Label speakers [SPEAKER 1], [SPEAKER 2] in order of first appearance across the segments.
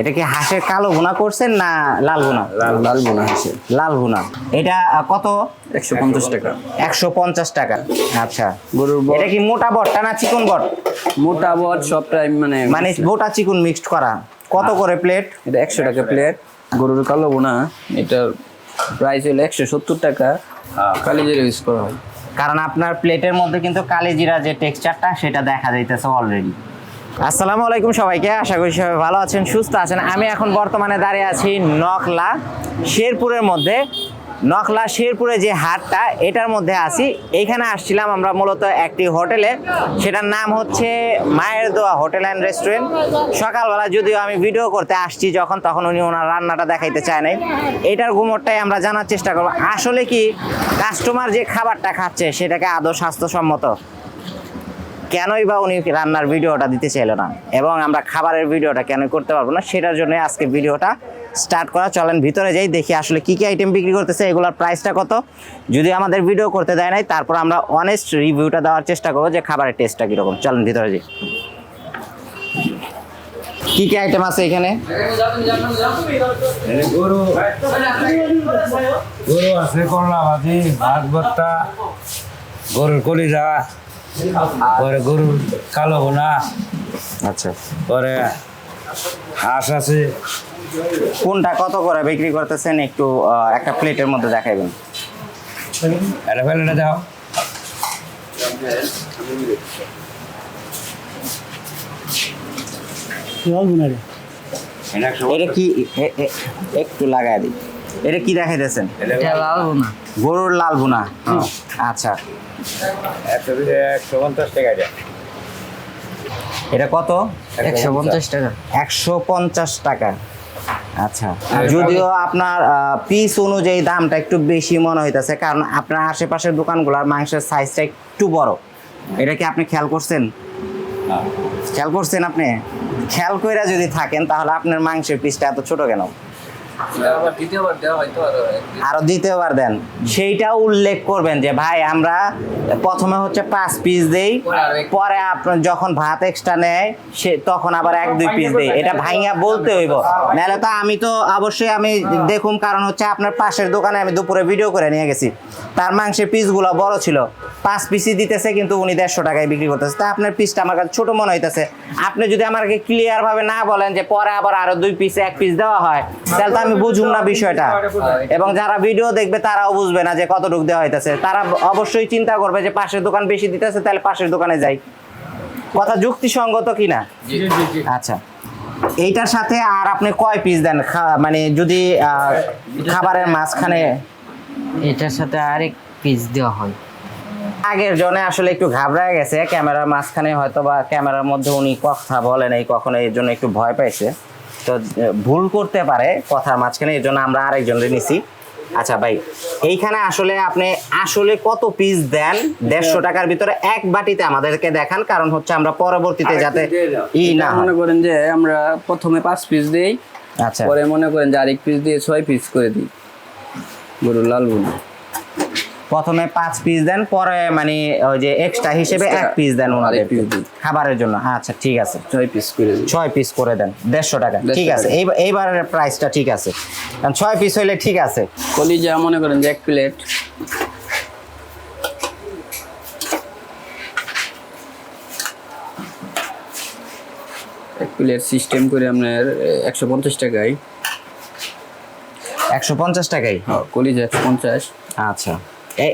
[SPEAKER 1] এটা কি হাঁসের কালো ভুনা করছেন না লাল ভুনা?
[SPEAKER 2] লাল লাল বোনা আছে
[SPEAKER 1] লাল ভুনা। এটা কত?
[SPEAKER 2] একশো পঞ্চাশ টাকা।
[SPEAKER 1] একশো পঞ্চাশ টাকা। আচ্ছা।
[SPEAKER 2] গরুর
[SPEAKER 1] এটা কি মোটা বটটা না চিকন বট?
[SPEAKER 2] মোটা বট সবটাই মানে
[SPEAKER 1] মানে গোটা চিকন মিক্সড করা। কত করে প্লেট
[SPEAKER 2] এটা একশো টাকা প্লেট গরুর কালো বোনা এটার প্রাইস হলো একশো সত্তর টাকা। কালিজিরা ইউজ করা হয়।
[SPEAKER 1] কারণ আপনার প্লেটের মধ্যে কিন্তু কালিজিরা যে টেক্সচারটা সেটা দেখা যাইতেছে অলরেডি আসসালামু আলাইকুম সবাইকে, আশা করি সবাই ভালো আছেন, সুস্থ আছেন। আমি এখন বর্তমানে দাঁড়িয়ে আছি নকলা শেরপুরের মধ্যে। নকলা শেরপুরে যে হাটটা, এটার মধ্যে আছি। এইখানে আসছিলাম আমরা মূলত একটি হোটেলে। সেটার নাম হচ্ছে মায়ের দোয়া হোটেল অ্যান্ড রেস্টুরেন্ট। সকালবেলা যদিও আমি ভিডিও করতে আসছি যখন, তখন উনি ওনার রান্নাটা দেখাইতে চায় নাই। এটার গুমরটাই আমরা জানার চেষ্টা করব। আসলে কি কাস্টমার যে খাবারটা খাচ্ছে, সেটাকে আদৌ স্বাস্থ্যসম্মত? কেনই বা উনি রান্নার ভিডিওটা দিতে চাইলো না? এবং আমরা খাবারের ভিডিওটা কেন করতে পারব না? সেটার জন্য আজকে ভিডিওটা স্টার্ট করা। চলেন ভিতরে যাই, দেখি আসলে কি কি আইটেম বিক্রি করতেছে, এগুলোর প্রাইসটা কত? যদি আমাদের ভিডিও করতে দেয় নাই, তারপর আমরা অনেস্ট রিভিউটা দেওয়ার চেষ্টা করব যে খাবারের টেস্টটা কীরকম। চলেন ভিতরে যাই। কি কি আইটেম আছে এখানে?
[SPEAKER 3] গরু আছে করলা ভাজি, ভাত ভর্তা, গরুর কলিজা পরে গরুর কালো বোনা
[SPEAKER 1] আচ্ছা।
[SPEAKER 3] পরে হাঁস আছে।
[SPEAKER 1] কোনটা কত করে বিক্রি করতেছেন? একটু একটা প্লেটের মধ্যে দেখাইবেন।
[SPEAKER 3] এটা ফেলে দাও।
[SPEAKER 1] এটা কি? একটু লাগাই দিই। এটা কি দেখাইতেছেন?
[SPEAKER 2] লাল বোনা
[SPEAKER 1] গরুর লাল ভুনা। আচ্ছা।
[SPEAKER 3] একশো পঞ্চাশ টাকা এটা।
[SPEAKER 1] এটা কত?
[SPEAKER 2] একশো পঞ্চাশ। টাকা।
[SPEAKER 1] একশো পঞ্চাশ টাকা। আচ্ছা। যদিও আপনার পিস অনুযায়ী দামটা একটু বেশি মনে হইতেছে কারণ আপনার আশেপাশের দোকানগুলোর মাংসের সাইজটা একটু বড়। এটা কি আপনি খেয়াল করছেন? খেয়াল করছেন আপনি? খেয়াল কইরা যদি থাকেন তাহলে আপনার মাংসের পিসটা এত ছোট কেন?
[SPEAKER 2] আরও দ্বিতীয়বার
[SPEAKER 1] দেন। সেইটা উল্লেখ করবেন যে ভাই আমরা প্রথমে হচ্ছে পাঁচ পিস দেই পরে আপনার যখন ভাত এক্সট্রা নেয় সে তখন আবার এক দুই পিস দেই। এটা ভাইয়া বলতে হইব। নাহলে তো আমি তো অবশ্যই আমি দেখুন কারণ হচ্ছে আপনার পাশের দোকানে আমি দুপুরে ভিডিও করে নিয়ে গেছি। তার মাংসের পিসগুলো বড় ছিল। পাঁচ পিসই দিতেছে কিন্তু উনি দেড়শো টাকায় বিক্রি করতেছে। তা আপনার পিসটা আমার কাছে ছোট মনে হইতেছে। আপনি যদি আমাকে ক্লিয়ার ভাবে না বলেন যে পরে আবার আরও দুই পিস এক পিস দেওয়া হয় তাহলে তো আমি বুঝুম না বিষয়টা। এবং যারা ভিডিও দেখবে তারাও বুঝবে না যে কতটুকু দেওয়া হইতেছে। তারা অবশ্যই চিন্তা করবে যে পাশের দোকান বেশি দিতেছে তাহলে পাশের দোকানে যাই। কথা যুক্তিসঙ্গত কিনা আচ্ছা। এইটার সাথে আর আপনি কয় পিস দেন? মানে যদি খাবারের মাঝখানে
[SPEAKER 4] এটার সাথে আরেক পিস দেওয়া হয়।
[SPEAKER 1] আগের জনে আসলে একটু ঘাবড়ায় গেছে ক্যামেরার মাঝখানে হয়তো বা ক্যামেরার মধ্যে উনি কথা বলেন এই কখনো এর জন্য একটু ভয় পাইছে। তো ভুল করতে পারে কথার মাঝখানে এর জন্য আমরা আরেকজনকে নিছি। আচ্ছা ভাই এইখানে আসলে আপনি আসলে কত পিস দেন? দেড়শো টাকার ভিতরে এক বাটিতে আমাদেরকে দেখান কারণ হচ্ছে আমরা পরবর্তীতে যাতে ই না
[SPEAKER 2] মনে করেন যে আমরা প্রথমে পাঁচ পিস দেই
[SPEAKER 1] আচ্ছা।
[SPEAKER 2] পরে মনে করেন যে আরেক পিস দিয়ে ছয় পিস করে দিই। গরুর লাল বোনা।
[SPEAKER 1] প্রথমে পাঁচ পিস দেন পরে মানে ওই যে এক্সট্রা হিসেবে এক পিস দেন ওনাদের। খাবারের জন্য। আচ্ছা ঠিক আছে।
[SPEAKER 2] ছয় পিস করে
[SPEAKER 1] ছয় পিস করে দেন দেড়শো টাকা। ঠিক আছে। এইবার এইবারের প্রাইসটা ঠিক আছে। কারণ ছয় পিস হইলে ঠিক আছে।
[SPEAKER 2] কলি কলিজা মনে করেন যে এক প্লেট এক প্লেট সিস্টেম করে আপনার একশো পঞ্চাশ টাকায়।
[SPEAKER 1] একশো পঞ্চাশ টাকাই
[SPEAKER 2] হ্যাঁ, কলিজা একশো পঞ্চাশ।
[SPEAKER 1] আচ্ছা।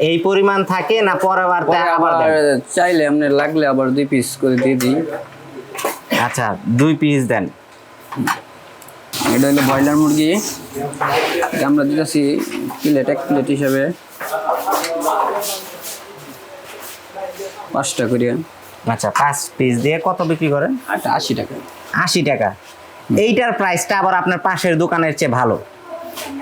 [SPEAKER 1] এই পরিমাণ থাকে না পরের বার
[SPEAKER 2] পরে
[SPEAKER 1] আবার
[SPEAKER 2] আবার চাইলে আপনি লাগলে আবার দুই পিস করে দিয়ে দিই।
[SPEAKER 1] আচ্ছা দুই পিস দেন।
[SPEAKER 2] এটা হলো ব্রয়লার মুরগি। আমরা দিতেছি প্লেট এক প্লেট হিসাবে। পাঁচটা করে।
[SPEAKER 1] আচ্ছা পাঁচ পিস দিয়ে কত বিক্রি করেন?
[SPEAKER 2] আশি টাকা।
[SPEAKER 1] আশি টাকা। এইটার প্রাইসটা আবার আপনার পাশের দোকানের চেয়ে ভালো।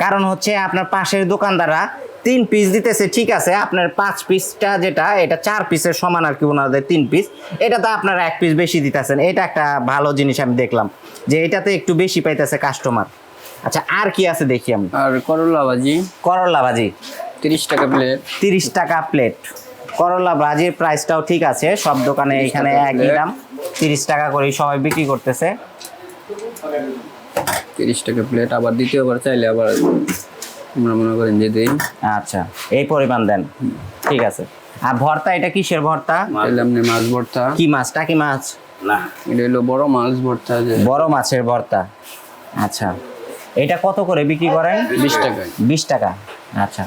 [SPEAKER 1] কারণ হচ্ছে আপনার পাশের দোকানদাররা তিন পিস দিতেছে ঠিক আছে? আপনার পাঁচ পিসটা যেটা এটা চার পিসের সমান আর কি ওনাদের তিন পিস এটা তো আপনারা এক পিস বেশি দিতেছেন। এটা একটা ভালো জিনিস আমি দেখলাম যে এটাতে একটু বেশি পাইতেছে কাস্টমার আচ্ছা আর কি আছে দেখি আমি।
[SPEAKER 2] আর করলা ভাজি।
[SPEAKER 1] করলা ভাজি।
[SPEAKER 2] তিরিশ টাকা প্লেট
[SPEAKER 1] তিরিশ টাকা প্লেট করলা ভাজির প্রাইসটাও ঠিক আছে সব দোকানে এখানে একই
[SPEAKER 2] plate।
[SPEAKER 1] দাম। তিরিশ টাকা করে সবাই বিক্রি করতেছে।
[SPEAKER 2] তিরিশ টাকা প্লেট আবার দ্বিতীয়বার চাইলে আবার আমরা মনে করেন যে দিই।
[SPEAKER 1] আচ্ছা এই পরিমাণ দেন। ঠিক আছে। আর ভর্তা এটা কিসের ভর্তা?
[SPEAKER 2] আপনি মাছ ভর্তা।
[SPEAKER 1] কি মাছটা কি মাছ?
[SPEAKER 3] না
[SPEAKER 2] এটা হলো বড় মাছ ভর্তা যে।
[SPEAKER 1] বড় মাছের ভর্তা। আচ্ছা। এটা কত করে বিক্রি করেন?
[SPEAKER 2] বিশ টাকা
[SPEAKER 1] বিশ টাকা। আচ্ছা।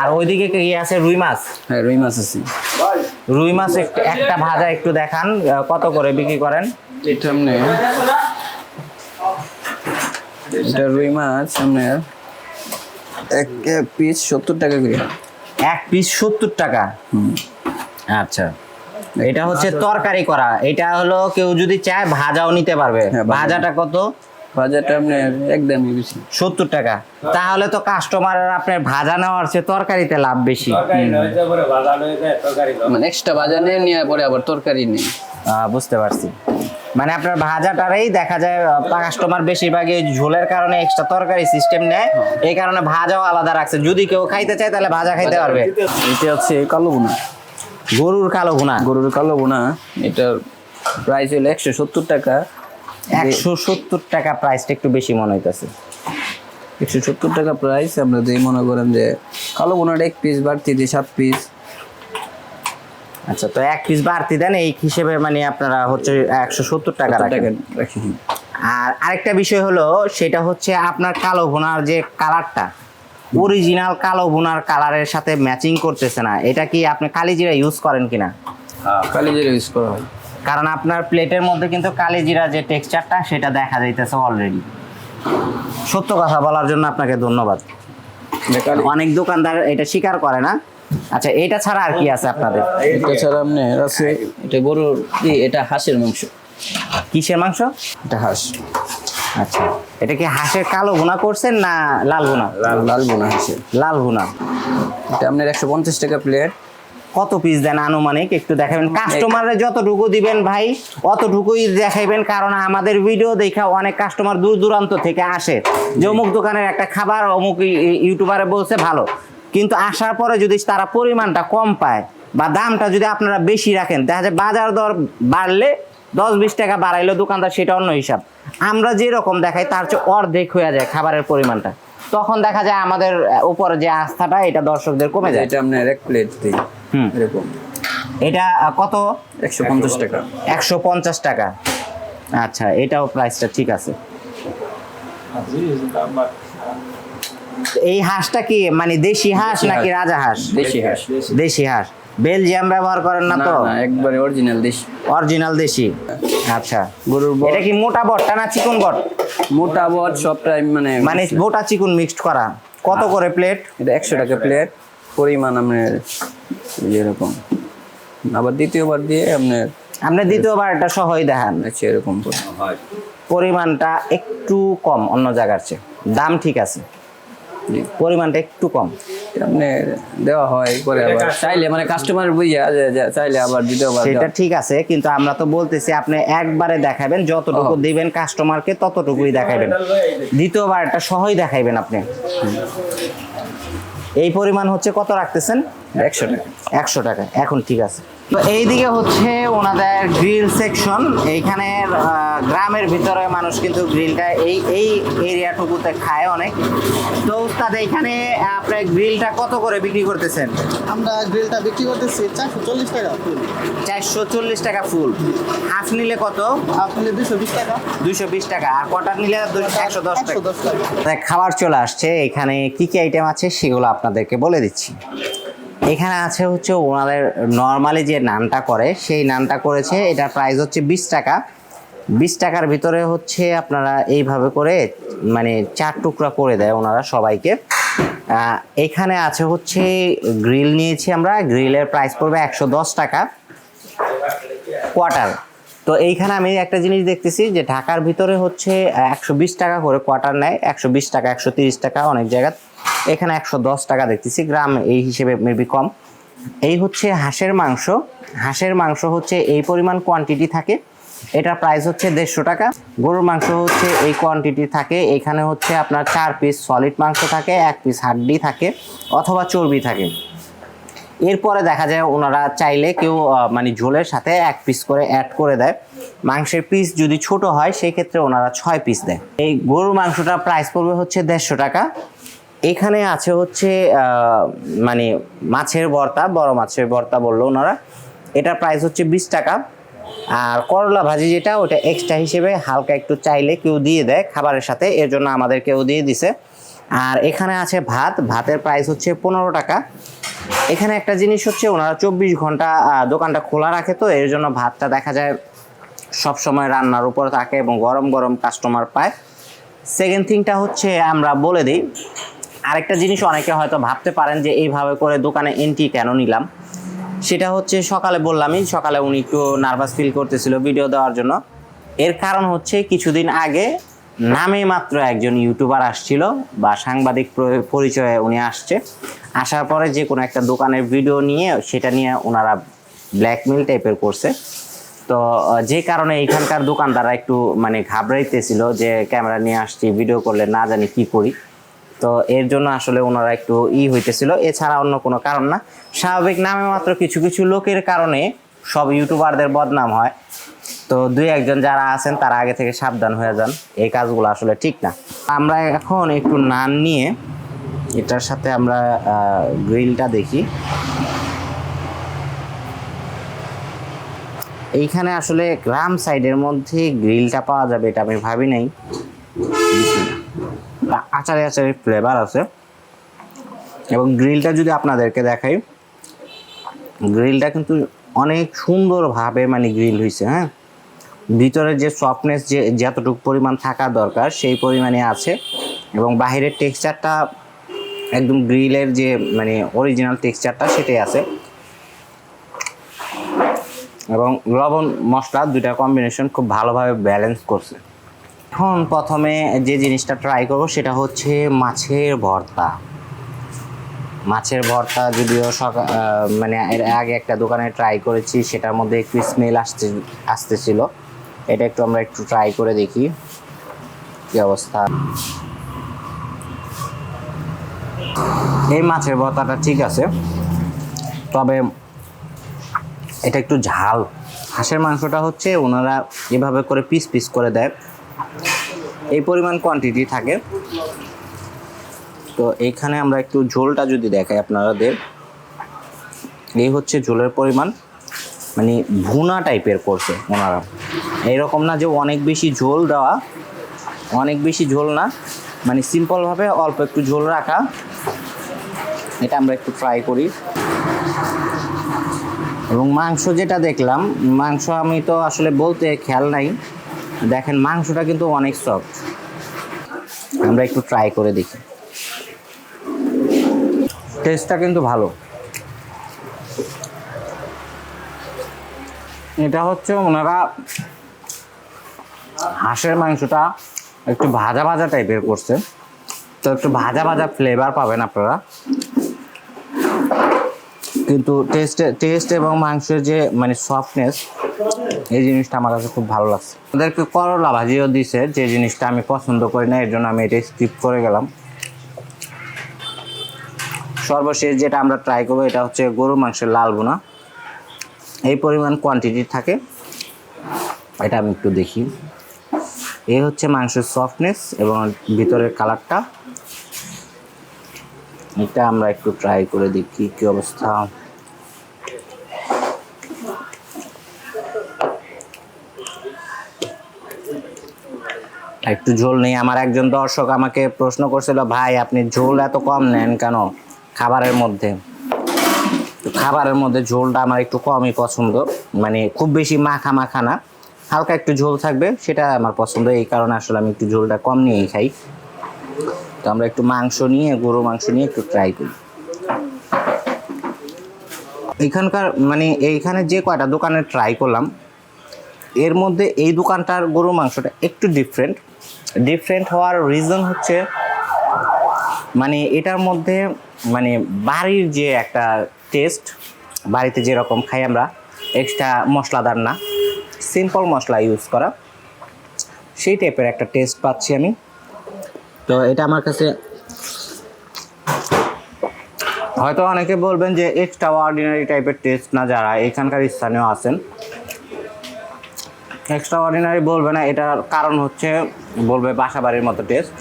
[SPEAKER 1] আর ওইদিকে কি আছে রুই মাছ?
[SPEAKER 2] হ্যাঁ রুই মাছ আছে।
[SPEAKER 1] রুই মাছ একটু একটা ভাজা একটু দেখান কত করে বিক্রি করেন?
[SPEAKER 2] এটা এটা রুই মাছ আপনার এক পিস সত্তর টাকা করে।
[SPEAKER 1] এক পিস সত্তর টাকা?
[SPEAKER 2] হুম।
[SPEAKER 1] আচ্ছা। এটা হচ্ছে তরকারি করা। এটা হলো কেউ যদি চায় ভাজাও নিতে পারবে।
[SPEAKER 2] হ্যাঁ,
[SPEAKER 1] ভাজাটা কত?
[SPEAKER 2] বাজারটা আপনার একদমই বেশি।
[SPEAKER 1] সত্তর টাকা। তাহলে তো কাস্টমারের আপনার ভাজা নেওয়ার চেয়ে তরকারিতে লাভ বেশি।
[SPEAKER 3] ভাজা।
[SPEAKER 2] মানে এক্সট্রা বাজার নিয়ে নিয়ে পরে আবার তরকারি নেই।
[SPEAKER 1] বুঝতে পারছি। মানে আপনার ভাজাটারেই দেখা যায় কাস্টমার বেশিরভাগই ঝোলের কারণে এক্সট্রা তরকারি সিস্টেম নেয়। এই কারণে ভাজাও আলাদা রাখছে। যদি কেউ খাইতে চায় তাহলে ভাজা খাইতে পারবে।
[SPEAKER 2] এটা হচ্ছে কালো বোনা
[SPEAKER 1] গরুর কালো ভুনা।
[SPEAKER 2] গরুর কালো বোনা এটার প্রাইস হলো একশো সত্তর টাকা।
[SPEAKER 1] একশো সত্তর টাকা প্রাইসটা একটু বেশি মনে হইতেছে।
[SPEAKER 2] একশো সত্তর টাকা প্রাইস আমরা যদি মনে করেন যে কালো বোনাটা এক পিস বাড়তি দিয়ে সাত পিস
[SPEAKER 1] আচ্ছা তো এক পিস বাড়তি দেন এই হিসেবে মানে আপনারা হচ্ছে একশো সত্তর টাকা রাখেন। আর আরেকটা বিষয় হলো সেটা হচ্ছে আপনার কালো ভুনার যে কালারটা অরিজিনাল কালো ভুনার কালারের সাথে ম্যাচিং করতেছে না এটা কি আপনি কালিজিরা ইউজ করেন কিনা?
[SPEAKER 2] কালিজিরা ইউজ করা হয়।
[SPEAKER 1] কারণ আপনার প্লেটের মধ্যে কিন্তু কালিজিরা যে টেক্সচারটা সেটা দেখা যাইতেছে অলরেডি সত্য কথা বলার জন্য আপনাকে ধন্যবাদ। অনেক দোকানদার এটা স্বীকার করে না আচ্ছা এটা ছাড়া আর কি আছে আপনাদের?
[SPEAKER 2] এটা ছাড়া আপনার আছে এটা গরুর কি এটা হাঁসের মাংস?
[SPEAKER 1] কিসের মাংস?
[SPEAKER 2] এটা হাঁস।
[SPEAKER 1] আচ্ছা এটা কি হাঁসের কালো ভুনা করছেন না লাল ভুনা?
[SPEAKER 2] লাল বোনা হাঁসের।
[SPEAKER 1] লাল ভুনা।
[SPEAKER 2] এটা আপনার একশো পঞ্চাশ টাকা প্লেট।
[SPEAKER 1] কত পিস দেন আনুমানিক? একটু দেখাবেন। কাস্টমারে যতটুকু দিবেন ভাই অতটুকুই দেখাইবেন কারণ আমাদের ভিডিও দেখা অনেক কাস্টমার দূর দূরান্ত থেকে আসে। যে অমুক দোকানের একটা খাবার অমুক ইউটিউবারে বলছে ভালো। কিন্তু আসার পরে যদি তারা পরিমাণটা কম পায় বা দামটা যদি আপনারা বেশি রাখেন দেখা যায় বাজার দর বাড়লে দশ বিশ টাকা বাড়াইলো দোকানদার সেটা অন্য হিসাব। আমরা যেরকম দেখাই তার চেয়ে অর্ধেক হয়ে যায় খাবারের পরিমাণটা। তখন দেখা যায় আমাদের উপরে যে আস্থাটা এটা দর্শকদের কমে যায়।
[SPEAKER 2] এটা আপনার এক প্লেট দিই।
[SPEAKER 1] হুম।
[SPEAKER 2] এরকম।
[SPEAKER 1] এটা কত?
[SPEAKER 2] একশো পঞ্চাশ টাকা।
[SPEAKER 1] একশো পঞ্চাশ টাকা। আচ্ছা এটাও প্রাইসটা ঠিক আছে। এই হাঁসটা কি? মানে দেশি হাঁস নাকি রাজা হাঁস?
[SPEAKER 2] দেশি হাঁস।
[SPEAKER 1] দেশি হাঁস। বেলজিয়াম ব্যবহার করেন না তো?
[SPEAKER 2] না একবারে অরিজিনাল দেশি।
[SPEAKER 1] অরিজিনাল দেশি। আচ্ছা।
[SPEAKER 2] গরুর বট
[SPEAKER 1] এটা কি মোটা বটটা না চিকন বট?
[SPEAKER 2] মোটা বট সবটাই মানে
[SPEAKER 1] মানে মোটা চিকন মিক্সড করা। কত করে প্লেট
[SPEAKER 2] এটা একশো টাকা প্লেট পরিমাণ আপনার যেরকম আবার দ্বিতীয়বার দিয়ে আপনার
[SPEAKER 1] আপনি দ্বিতীয়বার এটা সহই দেখান।
[SPEAKER 2] আছে এরকম করে।
[SPEAKER 3] হয়।
[SPEAKER 1] পরিমাণটা একটু কম অন্য জায়গার চেয়ে। দাম ঠিক আছে। পরিমাণটা একটু কম।
[SPEAKER 2] আপনি দেওয়া হয় পরে আবার। চাইলে মানে কাস্টমার বুঝিয়া চাইলে আবার দ্বিতীয়বার
[SPEAKER 1] সেটা ঠিক আছে কিন্তু আমরা তো বলতেছি আপনি একবারে দেখাবেন যতটুকু দিবেন কাস্টমারকে ততটুকুই দেখাবেন। দ্বিতীয়বার এটা সহই দেখাইবেন আপনি। এই পরিমাণ হচ্ছে কত রাখতেছেন?
[SPEAKER 2] একশো টাকা।
[SPEAKER 1] একশো টাকা। এখন ঠিক আছে। তো এইদিকে হচ্ছে ওনাদের গ্রিল সেকশন। এইখানে গ্রামের ভিতরে মানুষ কিন্তু গ্রিলটা এই এই এরিয়াটুকুতে খায় অনেক। তো উস্তাদ এইখানে আপনি গ্রিলটা কত করে বিক্রি করতেছেন?
[SPEAKER 5] আমরা গ্রিলটা বিক্রি করতেছি চারশো চল্লিশ টাকা ফুল।
[SPEAKER 1] চারশো চল্লিশ টাকা ফুল। হাফ নিলে কত?
[SPEAKER 5] হাফ নিলে দুশো বিশ টাকা।
[SPEAKER 1] দুইশো বিশ টাকা। আর কটার নিলে একশো দশ টাকা।
[SPEAKER 5] দশ
[SPEAKER 1] খাবার চলে আসছে। এখানে কি কি আইটেম আছে সেগুলো আপনাদেরকে বলে দিচ্ছি। এখানে আছে হচ্ছে ওনাদের নর্মালি যে নানটা করে, সেই নানটা করেছে এটা প্রাইস হচ্ছে বিশ টাকা। বিশ টাকার ভিতরে হচ্ছে আপনারা এইভাবে করে মানে চার টুকরা করে দেয় ওনারা সবাইকে। এখানে আছে হচ্ছে গ্রিল নিয়েছি আমরা গ্রিলের প্রাইস পড়বে একশো দশ টাকা। কোয়ার্টার তো এইখানে আমি একটা জিনিস দেখতেছি যে ঢাকার ভিতরে হচ্ছে একশো বিশ টাকা করে কোয়ার্টার নেয়, একশো বিশ টাকা, একশো টাকা অনেক জায়গা এখানে একশো দশ টাকা দেখতেছি, গ্রাম এই হিসেবে মেবি কম। এই হচ্ছে হাঁসের মাংস। হাঁসের মাংস হচ্ছে এই পরিমাণ কোয়ান্টিটি থাকে। এটার প্রাইস হচ্ছে দেড়শো টাকা। গরুর মাংস হচ্ছে এই কোয়ান্টিটি থাকে। এখানে হচ্ছে আপনার চার পিস সলিড মাংস থাকে, এক পিস হাড্ডি থাকে, অথবা চর্বি থাকে। এরপরে দেখা যায় ওনারা চাইলে কেউ মানে ঝোলের সাথে এক পিস করে অ্যাড করে দেয়। মাংসের পিস যদি ছোট হয় সেই ক্ষেত্রে ওনারা ছয় পিস দেয়। এই গরুর মাংসটা প্রাইস পড়বে হচ্ছে দেড়শো টাকা। এখানে আছে হচ্ছে মানে মাছের ভর্তা, বড় মাছের ভর্তা বলল ওনারা। এটার প্রাইস হচ্ছে বিশ টাকা। আর করলা ভাজি যেটা, ওটা এক্সট্রা হিসেবে হালকা একটু চাইলে কেউ দিয়ে দেয় খাবারের সাথে। এর জন্য আমাদের কেউ দিয়ে দিছে। আর এখানে আছে ভাত, ভাতের প্রাইস হচ্ছে পনেরো টাকা। এখানে একটা জিনিস হচ্ছে ওনারা চব্বিশ ঘণ্টা দোকানটা খোলা রাখে তো, এর জন্য ভাতটা দেখা যায় সব সময় রান্নার উপর থাকে এবং গরম গরম কাস্টমার পায়। সেকেন্ড থিংটা হচ্ছে আমরা বলে দিই, আরেকটা জিনিস অনেকে হয়তো ভাবতে পারেন যে এইভাবে করে দোকানে এন্ট্রি কেন নিলাম? সেটা হচ্ছে সকালে বললামই, সকালে উনি একটু নার্ভাস ফিল করতেছিল ভিডিও দেওয়ার জন্য। এর কারণ হচ্ছে কিছুদিন আগে নামে মাত্র একজন ইউটিউবার আসছিল বা সাংবাদিক পরিচয়ে উনি আসছে। আসার পরে যে কোনো একটা দোকানের ভিডিও নিয়ে সেটা নিয়ে ওনারা ব্ল্যাকমেল টাইপের করছে। তো যে কারণে এখানকার দোকানদাররা একটু মানে ঘাবড়াইতেছিল যে ক্যামেরা নিয়ে আসছি ভিডিও করলে না জানি কি করি। তো এর জন্য আসলে ওনারা একটু ই হইতেছিল। এছাড়া অন্য কোনো কারণ না। স্বাভাবিক নামে মাত্র কিছু কিছু লোকের কারণে সব ইউটিউবারদের বদনাম হয়। তো দুই একজন যারা আছেন, তারা আগে থেকে সাবধান হয়ে যান। এই কাজগুলো আসলে ঠিক না। আমরা এখন একটু নান নিয়ে এটার সাথে আমরা গ্রিলটা দেখি। এইখানে আসলে গ্রাম সাইডের মধ্যে গ্রিলটা পাওয়া যাবে, এটা আমি ভাবি নাই। আচারে আচারে ফ্লেভার আছে। এবং গ্রিলটা যদি আপনাদেরকে দেখাই, গ্রিলটা কিন্তু অনেক সুন্দরভাবে মানে গ্রিল হয়েছে হ্যাঁ? ভিতরে যে সফটনেস যে, যতটুকু পরিমাণ থাকা দরকার, সেই পরিমাণে আছে। এবং বাহিরের টেক্সচারটা একদম গ্রিলের যে মানে অরিজিনাল টেক্সচারটা সেটাই আছে। এবং লবণ মশলা দুইটা কম্বিনেশন খুব ভালোভাবে ব্যালেন্স করছে। এখন প্রথমে যে জিনিসটা ট্রাই করব, সেটা হচ্ছে মাছের ভর্তা। মাছের ভর্তা যদিও মানে এর আগে একটা দোকানে ট্রাই করেছি, সেটার মধ্যে একটু স্মেল আসতে, আসতেছিল। এটা একটু আমরা একটু ট্রাই করে দেখি কি অবস্থা। এই মাছের ভর্তাটা ঠিক আছে, তবে এটা একটু ঝাল। হাঁসের মাংসটা হচ্ছে ওনারা এভাবে করে পিস পিস করে দেয়। এই পরিমাণ কোয়ান্টিটি থাকে। তো এইখানে আমরা একটু ঝোলটা যদি দেখাই আপনাদের, এই হচ্ছে ঝোলের পরিমাণ মানে ভুনা টাইপের করছে ওনারা। এইরকম না যে অনেক বেশি ঝোল দেওয়া, অনেক বেশি ঝোল না মানে সিম্পলভাবে অল্প একটু ঝোল রাখা। এটা আমরা একটু ট্রাই করি। এবং মাংস যেটা দেখলাম, মাংস আমি তো আসলে বলতে খেয়াল নাই। দেখেন মাংসটা কিন্তু অনেক সফট আমরা একটু ট্রাই করে দেখি। টেস্টটা কিন্তু ভালো। এটা হচ্ছে ওনারা হাঁসের মাংসটা একটু ভাজা ভাজা টাইপের করছে। তো একটু ভাজা ভাজা ফ্লেভার পাবেন আপনারা। কিন্তু টেস্ট টেস্ট এবং মাংসের যে মানে সফটনেস এই জিনিসটা আমার কাছে খুব ভালো লাগছে। ওদেরকে করলা ভাজিও দিছে, যে জিনিসটা আমি পছন্দ করি না, এর জন্য আমি এটা স্কিপ করে গেলাম। সর্বশেষ যেটা আমরা ট্রাই করব, এটা হচ্ছে গরুর মাংসের লাল বোনা এই পরিমাণ কোয়ান্টিটি থাকে। এটা আমি একটু দেখি। এই হচ্ছে মাংসের সফটনেস এবং ভিতরের কালারটা এটা আমরা একটু ট্রাই করে দেখি কি অবস্থা। একটু ঝোল নেই। আমার একজন দর্শক আমাকে প্রশ্ন করছিল, ভাই, আপনি ঝোল এত কম নেন কেন? খাবারের মধ্যে। খাবারের মধ্যে ঝোলটা আমার একটু কমই পছন্দ। মানে খুব বেশি মাখা মাখা না, হালকা একটু ঝোল থাকবে, সেটা আমার পছন্দ। এই কারণে আসলে আমি একটু ঝোলটা কম নিয়েই খাই। তো আমরা একটু মাংস নিয়ে গরু মাংস নিয়ে একটু ট্রাই করি। এখানকার মানে এইখানে যে কয়টা দোকানে ট্রাই করলাম, এর মধ্যে এই দোকানটার গরু মাংসটা একটু ডিফারেন্ট ডিফারেন্ট হওয়ার রিজন হচ্ছে মানে এটার মধ্যে মানে বাড়ির যে একটা টেস্ট বাড়িতে যেরকম খাই আমরা এক্সট্রা মশলাদার না সিম্পল মশলা ইউজ করা, সেই টাইপের একটা টেস্ট পাচ্ছি আমি। তো এটা আমার কাছে হয়তো অনেকে বলবেন যে এক্সট্রা অর্ডিনারি টাইপের টেস্ট না, যারা এখানকার স্থানীয় আছেন। এক্সট্রা অর্ডিনারি বলবে না, এটার কারণ হচ্ছে বলবে বাসাবাড়ির মতো টেস্ট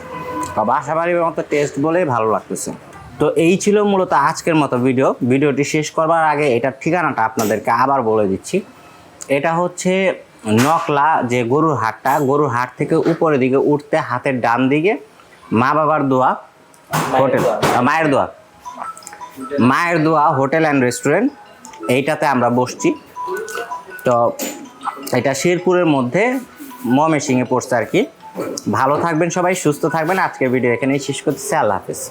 [SPEAKER 1] বা বাসাবাড়ির মতো টেস্ট বলেই ভালো লাগতেছে। তো এই ছিল মূলত আজকের মতো ভিডিও ভিডিওটি শেষ করবার আগে এটার ঠিকানাটা আপনাদেরকে আবার বলে দিচ্ছি। এটা হচ্ছে নকলা যে গরুর হাটটা গরুর হাট থেকে উপরের দিকে উঠতে হাতের ডান দিকে মা বাবার দোয়া হোটেল মায়ের দোয়া। মায়ের দোয়া হোটেল অ্যান্ড রেস্টুরেন্ট এইটাতে আমরা বসছি। তো এটা শেরপুরের মধ্যে ময়মনসিংহে পড়ছে আর কি। ভালো থাকবেন সবাই সুস্থ থাকবেন। আজকের ভিডিও এখানেই শেষ করতেছি। আল্লাহ হাফেজ।